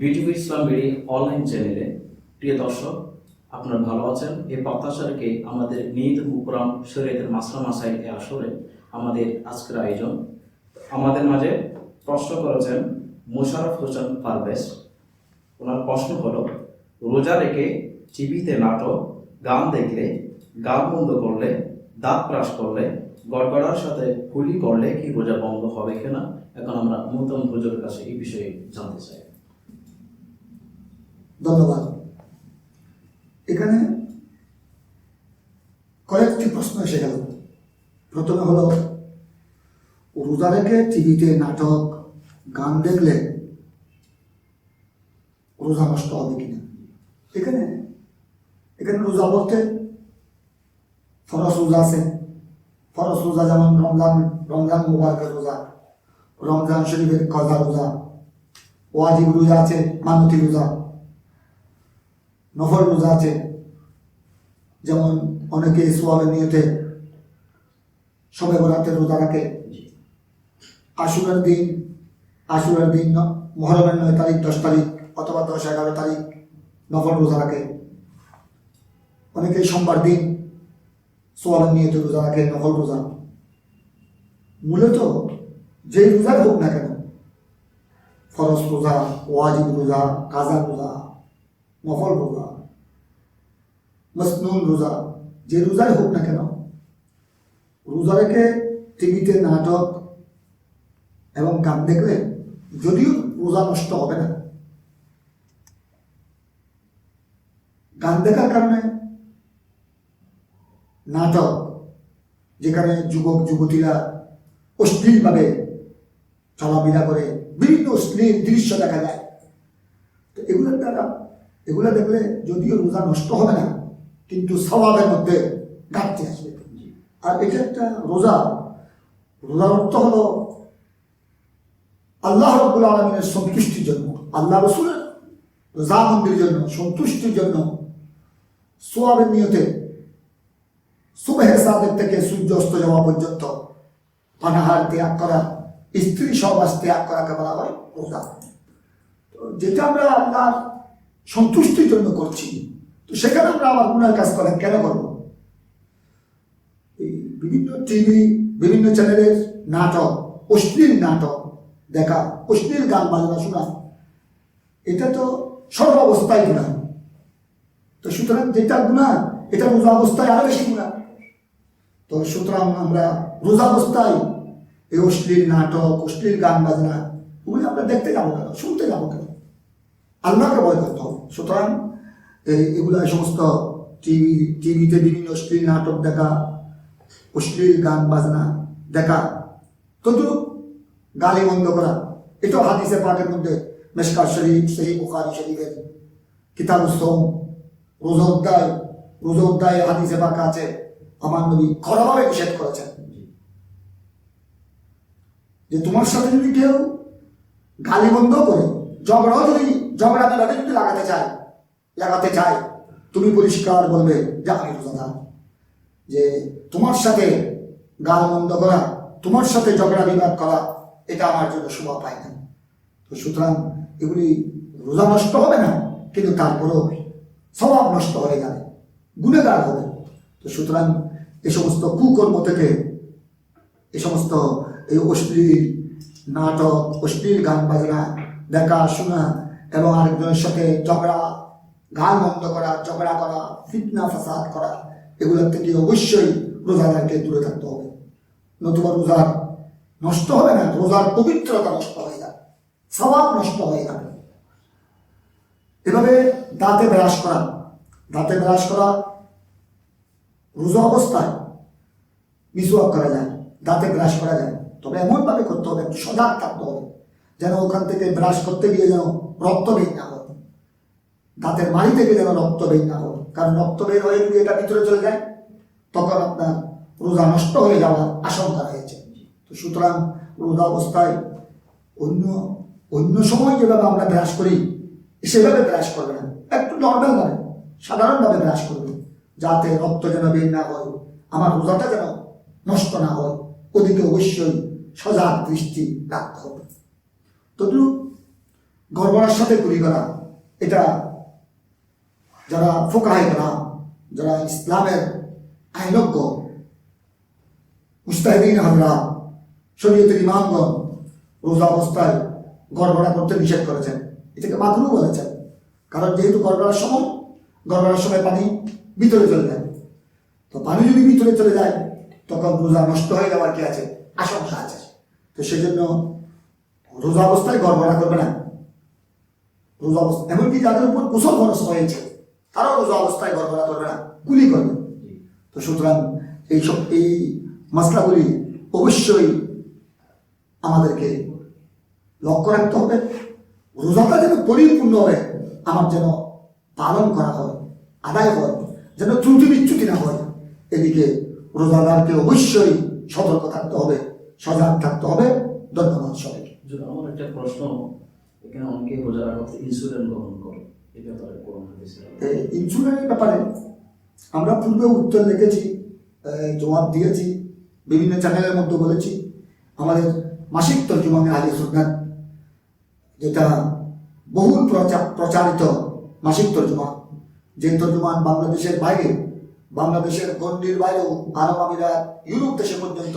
Beautiful ইসলাম BD online চ্যানেলে প্রিয় দর্শক, আপনারা ভালো আছেন? এই প্রত্যাশা রেখে আমাদের নিয়ত মুকরাম শরীয়তের মাসরা মাসাই এ আসরে আমাদের আজকের আয়োজন। আমাদের মাঝে প্রশ্ন করেছেন মোশারফ হোসেন পারভেজ। ওনার প্রশ্ন হলো, রোজা রেখে টিভিতে নাটক, গান দেখলে, গান বন্ধ করলে, দাঁত ব্রাশ করলে, গড়গড়ার সাথে কুলি করলে কি রোজা বন্ধ হবে কিনা? এখন আমরা মুহতম হুজুরের কাছে এই বিষয়ে জানতে চাই। ধন্যবাদ। এখানে কয়েকটি প্রশ্ন এসে গেল। প্রথমে হলো রোজা রেখে টিভিতে নাটক, গান দেখলে রোজা নষ্ট হবে কিনা? এখানে এখানে রোজা বলতে ফরস রোজা আছে। ফরস রোজা যেমন রমজান রমজান মুবারকের রোজা, রমজান শরীফের কজা রোজা, ওয়াজিব রোজা আছে মানতি রোজা। নফল রোজা আছে। যেমন অনেকে সোয়াবের নিয়তে সবে বরাতের রোজা রাখে। আশুরার দিন আশুরার দিন মহরমের নয় তারিখ দশ তারিখ অথবা দশ এগারো তারিখ নফল রোজা রাখে। অনেকে সোমবার দিন সোয়াবের নিয়তে রোজা রাখে নফল রোজা। মূলত যেই রোজাই হোক না কেন ফরজ রোজা ওয়াজিব রোজা কাজা রোজা নফল রোজা। মসনুন রোজা। যে রোজাই হোক না কেন, রোজা রেখে টিভিতে নাটক এবং গান দেখলে যদিও রোজা নষ্ট হবে না। গান দেখার কারণে নাটক, যেখানে যুবক, যুবতীরা অশ্লীলভাবে চলাফেরা করে, বিভিন্ন অশ্লীল দৃশ্য দেখা যায়। তো এগুলোর দ্বারা এগুলো দেখলে যদিও রোজা নষ্ট হবে না, কিন্তু স্বভাবের মধ্যে ঘাটতি আসবে। আর এটা একটা রোজা, রোজার অর্থ হলো আল্লাহ রব্বুল আলমিনের সন্তুষ্টির জন্য, আল্লাহ রসুলের রোজা মন্দিরের জন্য, সন্তুষ্টির জন্য সোয়াবের নিয়তে সুবেহের সাদের থেকে সূর্য অস্ত যাওয়া পর্যন্ত পানাহার ত্যাগ করা, স্ত্রী সহবাস ত্যাগ করাকে বলা হয় রোজা। যেটা আমরা আল্লাহর সন্তুষ্টির জন্য করছি। তো সেখানে আমরা আবার গুণার কাজ করে কেন করব? এই বিভিন্ন টিভি বিভিন্ন চ্যানেলের নাটক, অশ্লীল নাটক দেখা, অশ্লীল গান বাজনা শোনা, এটা তো সর্ব অবস্থায় গুণা তো সুতরাং যেটা গুণা এটা রোজা অবস্থায় আরও বেশি গুণা তো সুতরাং আমরা রোজা অবস্থায় এই অশ্লীল নাটক, অশ্লীল গান বাজনা ওগুলো আমরা দেখতে যাব কেন? শুনতে যাব কেন? আল্লাহকে ভয় করতে হবে। সুতরাং এই- এগুলো এই সমস্ত টিভি টিভিতে বিভিন্ন অশ্লীল নাটক দেখা, অশ্লীল গান বাজনা দেখা, তদ্রুপ গালি বন্ধ করা, এটাও হাদিসে পাকের মধ্যে মেশকার শরীফ সেই বুখারি শরীফের কিতাব সোম রোজা অধ্যায় হাদিসে পাক আছে, আমার নবী কড়াভাবে নিষেধ করেছেন। যে তোমার সাথে যদি কেউ গালি বন্ধ করে, ঝগড়াও যদি ঝগড়া বিবাদে যদি লাগাতে চায় লাগাতে চায়, তুমি পরিষ্কার বলবে যে আমি রোজাদার। যে তোমার সাথে গাল বন্ধ করা, তোমার সাথে ঝগড়া বিবাদ করা, এটা আমার জন্য শোভা পায় না। তো সুতরাং এগুলি রোজা নষ্ট হবে না, কিন্তু তারপরেও স্বভাব নষ্ট হয়ে যাবে, গুণেগার হবে। তো সুতরাং এ সমস্ত কুকর্ম থেকে, এ সমস্ত এই অশ্লীল নাটক, অশ্লীল গান বাজনা, দেখা, শোনা এবং আরেকজনের সাথে ঝগড়া গান বন্ধ করা, ঝগড়া করা, ফিতনা, ফাসাদ করা, এগুলোর থেকে অবশ্যই রোজাদারকে দূরে থাকতে হবে। নতুবা রোজার নষ্ট হবে না, রোজার পবিত্রতা নষ্ট হয়ে যাবে, স্বভাব নষ্ট হয়ে যাবে। এভাবে দাঁতে ব্রাশ করা, দাঁতে ব্রাশ করা রোজা অবস্থায় মিসওয়াক করা যায়, দাঁতে ব্রাশ করা যায়। তবে এমনভাবে করতে হবে সজাগ থাকতে হবে। যেন ওখান থেকে ব্রাশ করতে গিয়ে যেন রক্ত বের না হয় দাঁতের মাড়ি থেকে যেন রক্ত বের না হয় কারণ রক্ত বের হয়ে যদি এটা ভিতরে চলে যায়, তখন আপনার রোজা নষ্ট হয়ে যাওয়ার আশঙ্কা রয়েছে। তো সুতরাং রোজা অবস্থায় অন্য অন্য সময় যেভাবে আমরা ব্রাশ করি, সেভাবে ব্রাশ করবে না একটু নর্মালভাবে সাধারণভাবে ব্রাশ করবে যাতে রক্ত যেন বের না হয়, আমার রোজাটা যেন নষ্ট না হয়। ওদিকে অবশ্যই সজাগ দৃষ্টি রাখতে হবে। তদ্রুপ গড়বড়ার সাথে গুলি করা, এটা যারা ফোকাহাই করা, যারা ইসলামের আইনজ্ঞ, মুস্তাহিদিন হামলা শরীয়তের ইমামগণ রোজা অবস্থায় গড়বড়া করতে নিষেধ করেছেন। এটাকে মাকরু বলেছেন। কারণ যেহেতু গড়বড়ার সময় গড়বড়ার সময় পানি ভিতরে চলে যায়। তো পানি যদি ভিতরে চলে যায়, তখন রোজা নষ্ট হয়ে যাওয়ার কি আছে? আশঙ্কা আছে। তো সেজন্য রোজা অবস্থায় গড়বড়া করবে না। রোজা অবস্থা এমনকি যাদের উপর কুশল খরচ হয়েছে, তারাও রোজা অবস্থায় গড়বড়া করবে না, গুলি করবে। তো সুতরাং এইসব এই মশলাগুলি অবশ্যই আমাদেরকে লক্ষ্য রাখতে হবে। রোজাটা যেন পরিপূর্ণভাবে আমার যেন পালন করা হয়, আদায় হয়, যেন ত্রুটি বিচ্যুতি না হয়, এদিকে রোজাদারকে অবশ্যই সতর্ক থাকতে হবে, সজাগ থাকতে হবে। ধন্যবাদ সবাইকে। যদি আমার একটা প্রশ্ন এখানে অনেকে রোজা রাখাতে ইন্স্যুরেন্স গ্রহণ করে, এই ব্যাপারে কোরআন হাদিসের ইন্স্যুরেন্সের ব্যাপারে আমরা পূর্বে উত্তর লিখেছি জবাব দিয়েছি, বিভিন্ন চ্যানেলের মধ্যে বলেছি। আমাদের মাসিক তর্জুমানে আলী সুলতান যেটা বহুল প্রচা- প্রচারিত মাসিক তর্জমা, যে তর্জমান বাংলাদেশের বাইরে, বাংলাদেশের গণ্ডির বাইরেও আরব আমিরাত, ইউরোপ দেশে পর্যন্ত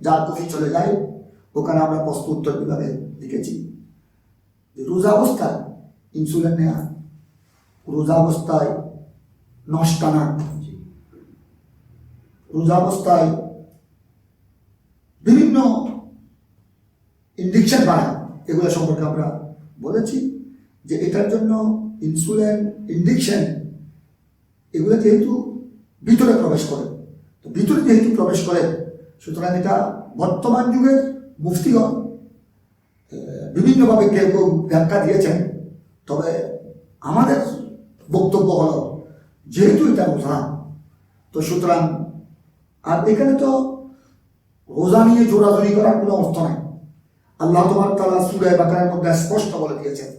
যার কফি চলে যায় ওখানে আমরা প্রশ্ন উত্তর বিভাগে লিখেছি রোজা অবস্থায় ইনসুলিন নেওয়া রোজা অবস্থায় নখ টানা রোজা অবস্থায় বিভিন্ন ইন্ডিকশন বাড়া এগুলো সম্পর্কে আমরা বলেছি যে এটার জন্য ইনসুলিন ইন্ডিকশন এগুলো যেহেতু ভিতরে প্রবেশ করে, তো ভিতরে যেহেতু প্রবেশ করে, সুতরাং এটা বর্তমান যুগের মুফতিগণ আহ, বিভিন্নভাবে কেউ কেউ ব্যাখ্যা দিয়েছেন তবে আমাদের বক্তব্য হলো যেহেতু এটা রোজা তো সুতরাং আর এখানে তো রোজা নিয়ে জোরাজুরি করার কোনো অর্থ নাই আল্লাহ তোমার তালা সুরায় বাকারের মধ্যে স্পষ্ট বলে দিয়েছেন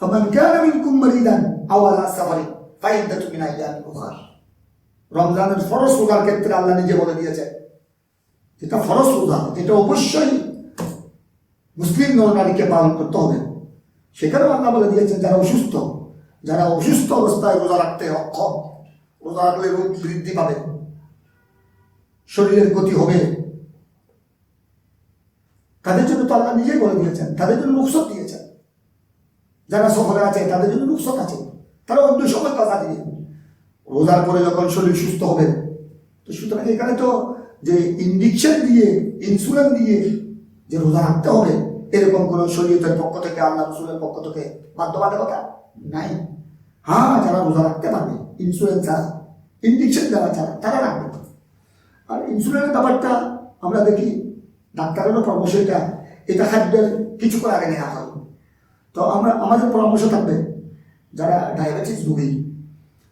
فمن كان منكم مريضا او على سفر فعدة من ايام اخر রমজানের ফরজ রোজার ক্ষেত্রে আল্লাহ নিজে বলে দিয়েছেন যেটা ফরজ রোজা যেটা অবশ্যই মুসলিম নরনারীকে পালন করতে হবে। সেখানেও আল্লাহ বলে দিয়েছেন, যারা অসুস্থ যারা অসুস্থ অবস্থায় রোজা রাখতে অক্ষম, রোজা রাখলে রোগ বৃদ্ধি পাবে, শরীরের গতি হবে। তাদের জন্য তো আল্লাহ নিজেই বলে দিয়েছেন, তাদের জন্য রুখসত দিয়েছেন। যারা সফরে আছে, তাদের জন্য রুখসত আছে। তারা অন্য সময় কথা দিবে। রোজার পরে যখন শরীর সুস্থ হবে, তো সুতরাং এখানে তো যে ইঞ্জেকশন দিয়ে ইনসুলিন দিয়ে যে রোজা রাখতে হবে, এরকম কোনো শরীয়তের পক্ষ থেকে, আল্লাহ রসুলের পক্ষ থেকে বাধ্যবাধকতা নাই। হ্যাঁ যারা রোজা রাখতে পারবে ইন্স্যুরেন্স ছাড়া ইঞ্জেকশন দেওয়া ছাড়া, তারা রাখবে। আর ইন্স্যুরেন্সের ব্যাপারটা আমরা দেখি, ডাক্তারেরও পরামর্শ এটা এটা খাদ্যের কিছুক্ষণ আগে নেওয়া হয়। তো আমরা, আমাদের পরামর্শ থাকবে, যারা ডায়াবেটিস রোগী,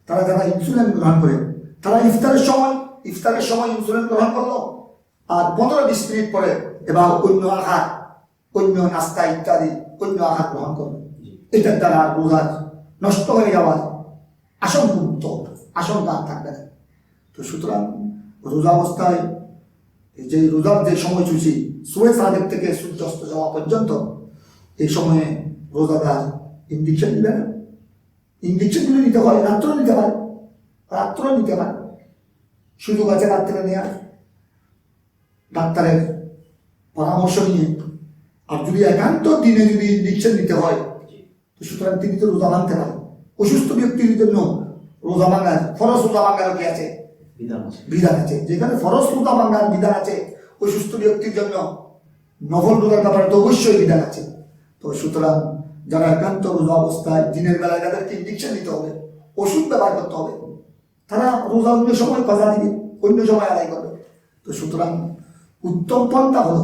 তারা যারা ইনসুলিন গ্রহণ করে, তারা ইফতারের সময় ইফতারের সময় ইনসুলিন গ্রহণ করল। আর পনেরো বিশ মিনিট পরে এবার অন্য আহার, অন্য নাস্তা ইত্যাদি, অন্য আহার গ্রহণ করবে এটার দ্বারা রোজার নষ্ট হয়ে যাওয়ার আশঙ্কুক্ত আশঙ্কা থাকবে না। তো সুতরাং রোজা অবস্থায় যে রোজার যে সময়সূচি সুয়ে সাদেক থেকে সূর্যাস্ত যাওয়া পর্যন্ত এই সময়ে রোজাদার ইঞ্জেকশন দিবে না। ইঞ্জেকশনগুলো নিতে হয় রাত্র নিতে হয় রাত্র নিতে হয়। সুযোগ আছে রাত্রে নেওয়ার ডাক্তারের পরামর্শ নিয়ে। আর যদি একান্ত দিনে যদি ইঞ্জেকশন নিতে হয় তো সুতরাং তিনি তো রোজা ভাঙতে পারেন। অসুস্থ ব্যক্তির জন্য রোজা ভাঙার ফরজ রোজা ভাঙার কি আছে? বিধান আছে। যেখানে ফরজ রোজা ভাঙার বিধান আছে অসুস্থ ব্যক্তির জন্য নফল রোজার ব্যাপারে তো অবশ্যই বিধান আছে। তো সুতরাং যারা একান্ত রোজা অবস্থায় দিনের বেলায় তাদেরকে ইঞ্জেকশন নিতে হবে ওষুধ ব্যবহার করতে হবে তারা রোজা অন্য সময় কাজা দিবে, অন্য সময় আদায় করবে। তো সুতরাং উত্তম পন্থা হলো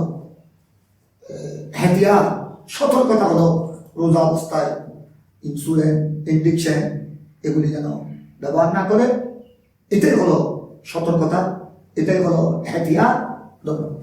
হ্যাপিয়ার সতর্কতা হলো রোজা অবস্থায় ইনসুলিন ইঞ্জেকশন এগুলি যেন ব্যবহার না করে। এটাই হলো সতর্কতা, এটাই হলো হেতিয়ার। ধন্যবাদ।